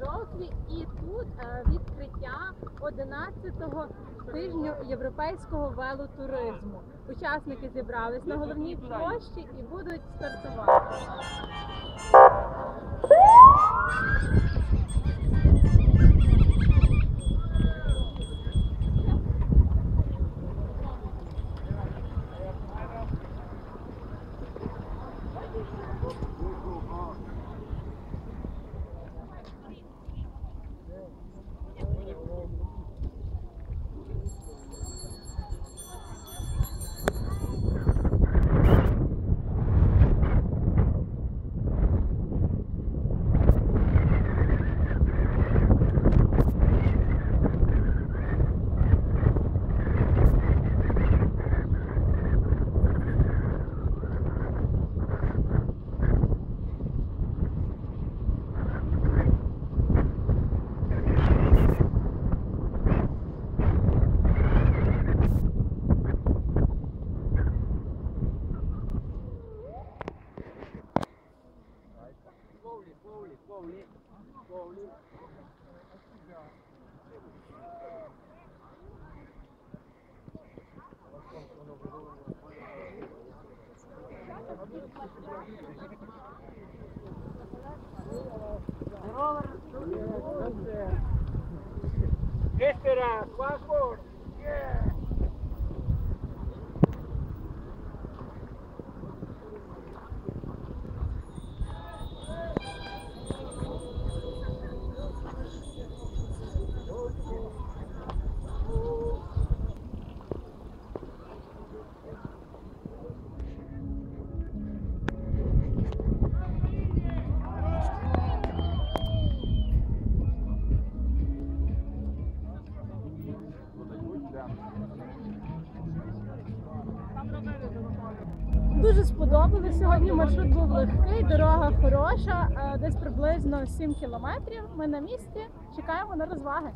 Жовтві, і тут е, відкриття 11-го тижню європейського велотуризму. Учасники зібрались на головній площі і будуть стартувати. Este era Quasco. Дуже сподобалось. Сьогодні маршрут був легкий, дорога хороша, е, десь приблизно 7 кілометрів. Ми на місці, чекаємо на розваги.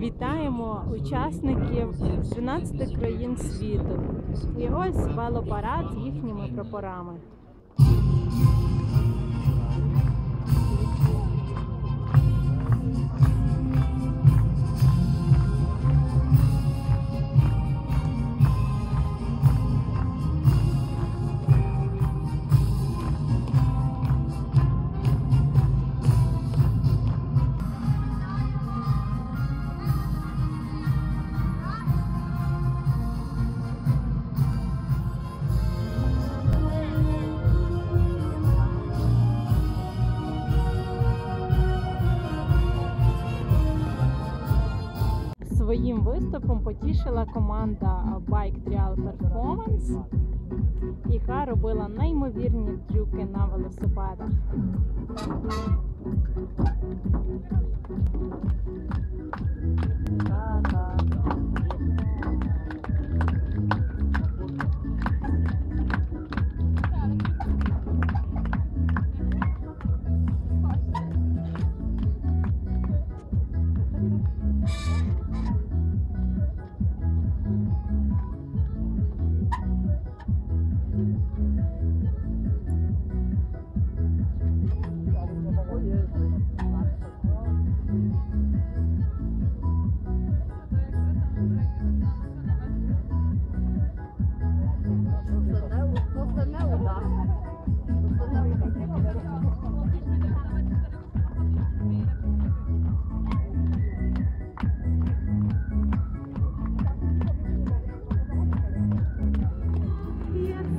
Вітаємо учасників з 12 країн світу. І ось велопарад з їхніми прапорами. Виступом потішила команда Bike Trial Performance, яка робила неймовірні трюки на велосипедах.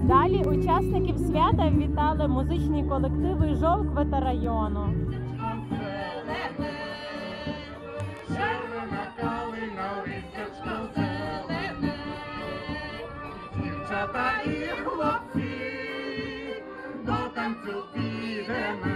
Далі учасників свята вітали музичні колективи району. В листячку зелене. Дівчата і хлопці до танцю підемо.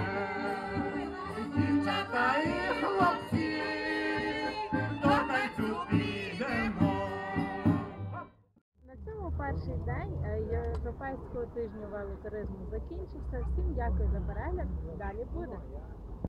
Перший день е, Європейського тижню велотуризму закінчився. Всім дякую за перегляд. Далі буде.